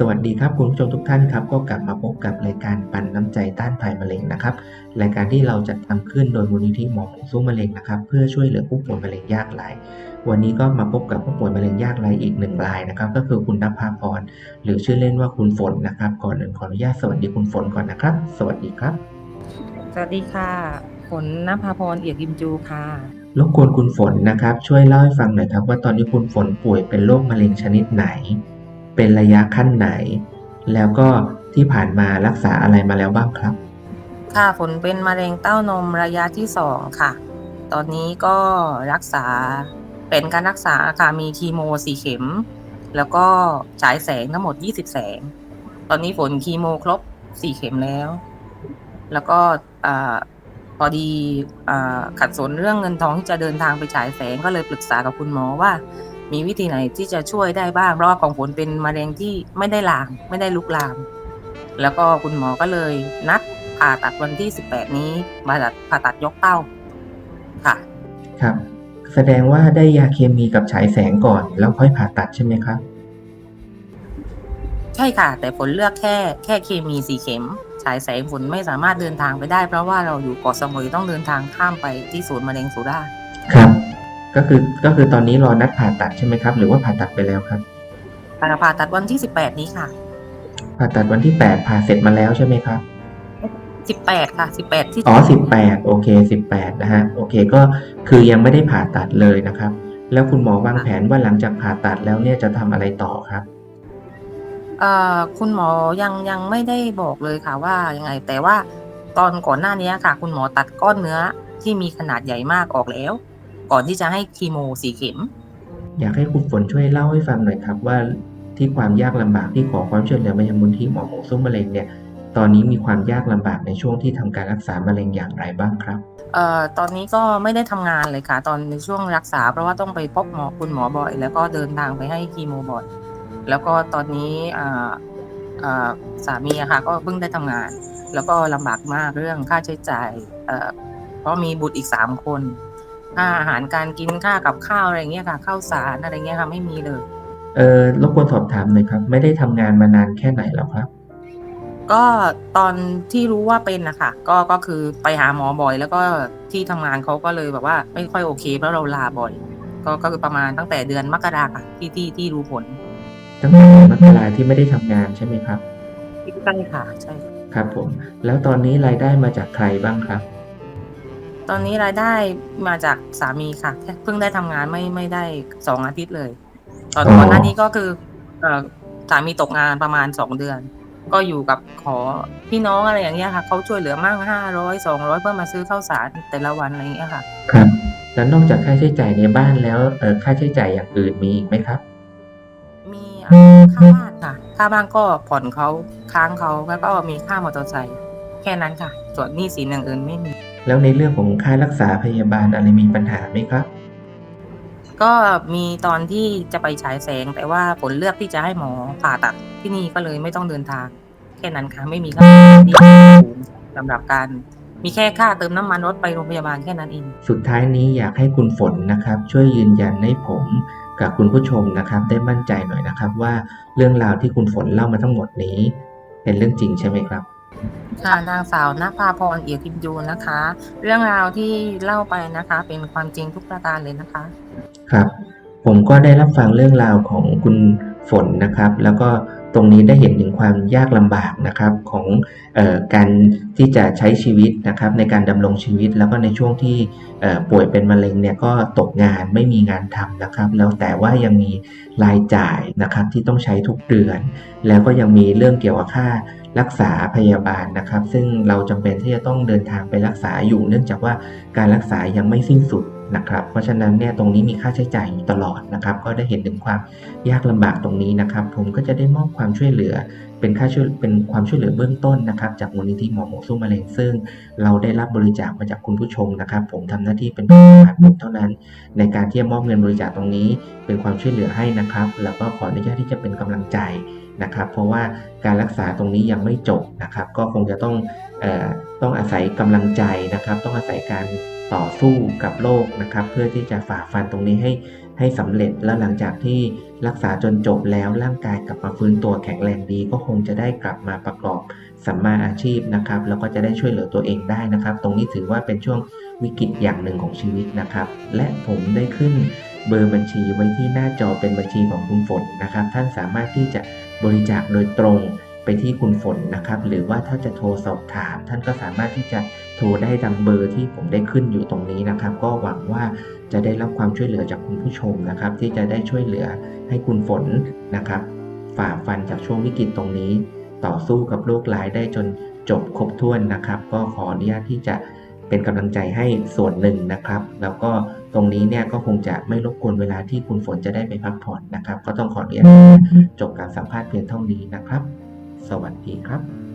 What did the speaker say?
สวัสดีครับคุณผู้ชมทุกท่านครับก็กลับมาพบกับรายการปันน้ำใจต้านภัยมะเร็งนะครับรายการที่เราจะทำขึ้นโดยมูลนิธิหมอหมูสู้มะเร็งนะครับเพื่อช่วยเหลือผู้ป่วยมะเร็งยากไร้วันนี้ก็มาพบกับผู้ป่วยมะเร็งยากไร้อีกหนึ่งรายนะครับ ก็คือคุณนภาพรหรือชื่อเล่นว่าคุณฝนนะครับ ก่อนอื่นขออนุญาตสวัสดีคุณฝนก่อนนะครับ สวัสดีครับ สวัสดีค่ะฝนนภาพรเอียกยิมจูค่ะรบกวนคุณฝนนะครับ ช่วยเล่าให้ฟังหน่อยครับ ว่าตอนนี้คุณฝนป่วยเป็นโรคมะเร็งชนิดไหน เป็นระยะขั้นไหน แล้วก็ที่ผ่านมารักษาอะไรมาแล้วบ้างครับ ค่ะฝนเป็นมะเร็งเต้านมระยะที่สองค่ะ ตอนนี้ก็รักษาเป็นการรักษาค่ะมีคีโมสี่เข็ม แล้วก็ฉายแสงทั้งหมด 20 แสง ตอนนี้ฝนคีโมครบสี่เข็มแล้ว แล้วก็อพอดีอขัดสนเรื่องเงินทองที่จะเดินทางไปฉายแสงก็เลยปรึกษากับคุณหมอว่า มีวิธีไหนที่จะช่วยได้บ้างเพราะว่าของฝนเป็นมะเร็งที่ไม่ได้ลามไม่ได้ลุกลาม แล้วก็คุณหมอก็เลยนัดผ่าตัดวันที่ 18 นี้มาตัดผ่าตัดยกเต้าค่ะ ครับ แสดงว่าได้ยาเคมีกับฉายแสงก่อน แล้วค่อยผ่าตัดใช่ไหมครับ ใช่ค่ะ แต่ฝนเลือกแค่แค่เคมีสีเข็มฉายแสงฝนไม่สามารถเดินทางไปได้ เพราะว่าเราอยู่เกาะสมุยต้องเดินทางข้ามไปที่ศูนย์มะเร็งสุราษฎร์ครับ ก็คือก็คือตอนนี้รอนัดผ่าตัดใช่ไหมครับ หรือว่าผ่าตัดไปแล้วครับผ่าตัดวันที่18นี้ค่ะ ผ่าตัดวันที่8ผ่าเสร็จมาแล้วใช่ไหมครับ18ค่ะ18ที่อ๋อ18โอเค18นะฮะโอเคก็คือยังไม่ได้ผ่าตัดเลยนะครับ แล้วคุณหมอวางแผนว่าหลังจากผ่าตัดแล้วเนี่ยจะทำอะไรต่อครับเอ่อคุณหมอยังยังไม่ได้บอกเลยค่ะว่ายังไง แต่ว่าตอนก่อนหน้านี้ค่ะ คุณหมอตัดก้อนเนื้อที่มีขนาดใหญ่มากออกแล้ว ก่อนที่จะให้คีโมสีเข็ม อยากให้คุณฝนช่วยเล่าให้ฟังหน่อยครับ ว่าที่ความยากลำบากที่ขอความช่วยเหลือมายังมูลที่หมอหมูซุ้มมะเร็งเนี่ยตอนนี้มีความยากลำบากในช่วงที่ทำการรักษามะเร็งอย่างไรบ้างครับเอ่อตอนนี้ก็ไม่ได้ทำงานเลยค่ะ ตอนในช่วงรักษา เพราะว่าต้องไปพบหมอคุณหมอบ่อย แล้วก็เดินทางไปให้คีโมบ่อย แล้วก็ตอนนี้อ่าอ่าสามีอะค่ะก็เพิ่งได้ทำงาน แล้วก็ลำบากมากเรื่องค่าใช้จ่ายเอ่อเพราะมีบุตรอีกสามคน ค่าอาหารการกินค่ากับข้าวอะไรเงี้ยค่ะข้าวสารอะไรเงี้ยค่ะไม่มีเลย เออรบกวนสอบถามหน่อยครับ ไม่ได้ทำงานมานานแค่ไหนแล้วครับ ก็ตอนที่รู้ว่าเป็นนะคะก็ก็คือไปหาหมอบ่อย แล้วก็ที่ทำงานเขาก็เลยแบบว่าไม่ค่อยโอเคเพราะเราลาบ่อย ก็ก็คือประมาณตั้งแต่เดือนมกราค่ะที่ที่ที่รู้ผลตั้งแต่เดือนมกราที่ไม่ได้ทำงานใช่ไหมครับใช่ค่ะใช่ ครับผม แล้วตอนนี้รายได้มาจากใครบ้างครับ ตอนนี้รายได้มาจากสามีค่ะแค่เพิ่งได้ทำงานไม่ไม่ได้สองอาทิตย์เลย ตอนอ๋อ ก่อนหน้านี้ก็คือเอ่อสามีตกงานประมาณสองเดือน ก็อยู่กับขอพี่น้องอะไรอย่างเงี้ยค่ะเขาช่วยเหลือมั่งห้าร้อยสองร้อยเพื่อมาซื้อข้าวสารแต่ละวันอะไรอย่างเงี้ยค่ะ ครับ แล้วนอกจากค่าใช้จ่ายในบ้านแล้วเออค่าใช้จ่ายอย่างอื่นมีอีกไหมครับ มีอ่าค่าบ้านค่ะ ค่าบ้านก็ผ่อนเขาค้างเขาแล้วก็มีค่ามอเตอร์ไซค์แค่นั้นค่ะ ส่วนหนี้สินอย่างอื่นไม่มี แล้วในเรื่องของค่ารักษาพยาบาลอะไรมีปัญหาไหมครับ ก็มีตอนที่จะไปฉายแสงแต่ว่าผลเลือกที่จะให้หมอผ่าตัดที่นี่ก็เลยไม่ต้องเดินทาง แค่นั้นค่ะไม่มีค่าใช้จ่ายที่สูงสำหรับการมีแค่ค่าเติมน้ำมันรถไปโรงพยาบาลแค่นั้นเอง สุดท้ายนี้อยากให้คุณฝนนะครับ ช่วยยืนยันให้ผมกับคุณผู้ชมนะครับ ได้มั่นใจหน่อยนะครับว่าเรื่องราวที่คุณฝนเล่ามาทั้งหมดนี้ เป็นเรื่องจริงใช่ไหมครับ ค่ะนางสาวนภาพรเอียกิมยูนะคะ เรื่องราวที่เล่าไปนะคะ เป็นความจริงทุกประการเลยนะคะ ครับ ผมก็ได้รับฟังเรื่องราวของคุณฝนนะครับ แล้วก็ตรงนี้ได้เห็นถึงความยากลำบากนะครับของออการที่จะใช้ชีวิตนะครับ ในการดำรงชีวิต แล้วก็ในช่วงที่ป่วยเป็นมะเร็งเนี่ยก็ตกงานไม่มีงานทำนะครับ แล้วแต่ว่ายังมีรายจ่ายนะครับที่ต้องใช้ทุกเดือน แล้วก็ยังมีเรื่องเกี่ยวกับค่า รักษาพยาบาลนะครับ ซึ่งเราจำเป็นที่จะต้องเดินทางไปรักษาอยู่ เนื่องจากว่าการรักษายังไม่สิ้นสุดนะครับ เพราะฉะนั้นเนี่ยตรงนี้มีค่าใช้จ่ายอยู่ตลอดนะครับ ก็ได้เห็นถึงความยากลำบากตรงนี้นะครับ ผมก็จะได้มอบความช่วยเหลือ เป็นค่าช่วยเป็นความช่วยเหลือเบื้องต้นนะครับ จากมูลนิธิหมอหมูสู้มะเร็งซึ่ง เราได้รับบริจาคมาจากคุณผู้ชมนะครับ ผมทำหน้าที่เป็นเพียงผ่านบุตรเท่านั้น ในการที่จะมอบเงินบริจาคตรงนี้ เป็นความช่วยเหลือให้นะครับ แล้วก็ขออนุญาตที่จะเป็นกำลังใจ นะครับ เพราะว่าการรักษาตรงนี้ยังไม่จบนะครับ ก็คงจะต้องออต้องอาศัยกำลังใจนะครับ ต้องอาศัยการต่อสู้กับโรคนะครับ เพื่อที่จะฝ่าฟันตรงนี้ให้ให้สำเร็จแล้วหลังจากที่รักษาจนจบแล้วร่างกายกลับมาฟื้นตัวแข็งแรงดี ก็คงจะได้กลับมาประกอบสัมมาอาชีพนะครับ แล้วก็จะได้ช่วยเหลือตัวเองได้นะครับ ตรงนี้ถือว่าเป็นช่วงวิกฤตอย่างหนึ่งของชีวิตนะครับ และผมได้ขึ้นเบอร์บัญชีไว้ที่หน้าจอเป็นบัญชีของคุณฝนนะครับ ท่านสามารถที่จะ บริจาคโดยตรงไปที่คุณฝนนะครับ หรือว่าถ้าจะโทรสอบถาม ท่านก็สามารถที่จะโทรได้ตามเบอร์ที่ผมได้ขึ้นอยู่ตรงนี้นะครับ ก็หวังว่าจะได้รับความช่วยเหลือจากคุณผู้ชมนะครับ ที่จะได้ช่วยเหลือให้คุณฝนนะครับ ฝ่าฟันจากช่วงวิกฤตตรงนี้ ต่อสู้กับโรคร้ายได้จนจบครบถ้วนนะครับ ก็ขออนุญาตที่จะ เป็นกำลังใจให้ส่วนหนึ่งนะครับ แล้วก็ตรงนี้เนี่ยก็คงจะไม่รบกวนเวลาที่คุณฝนจะได้ไปพักผ่อนนะครับ ก็ต้องขออนุญาตจบการสัมภาษณ์เพียงเท่านี้นะครับ สวัสดีครับ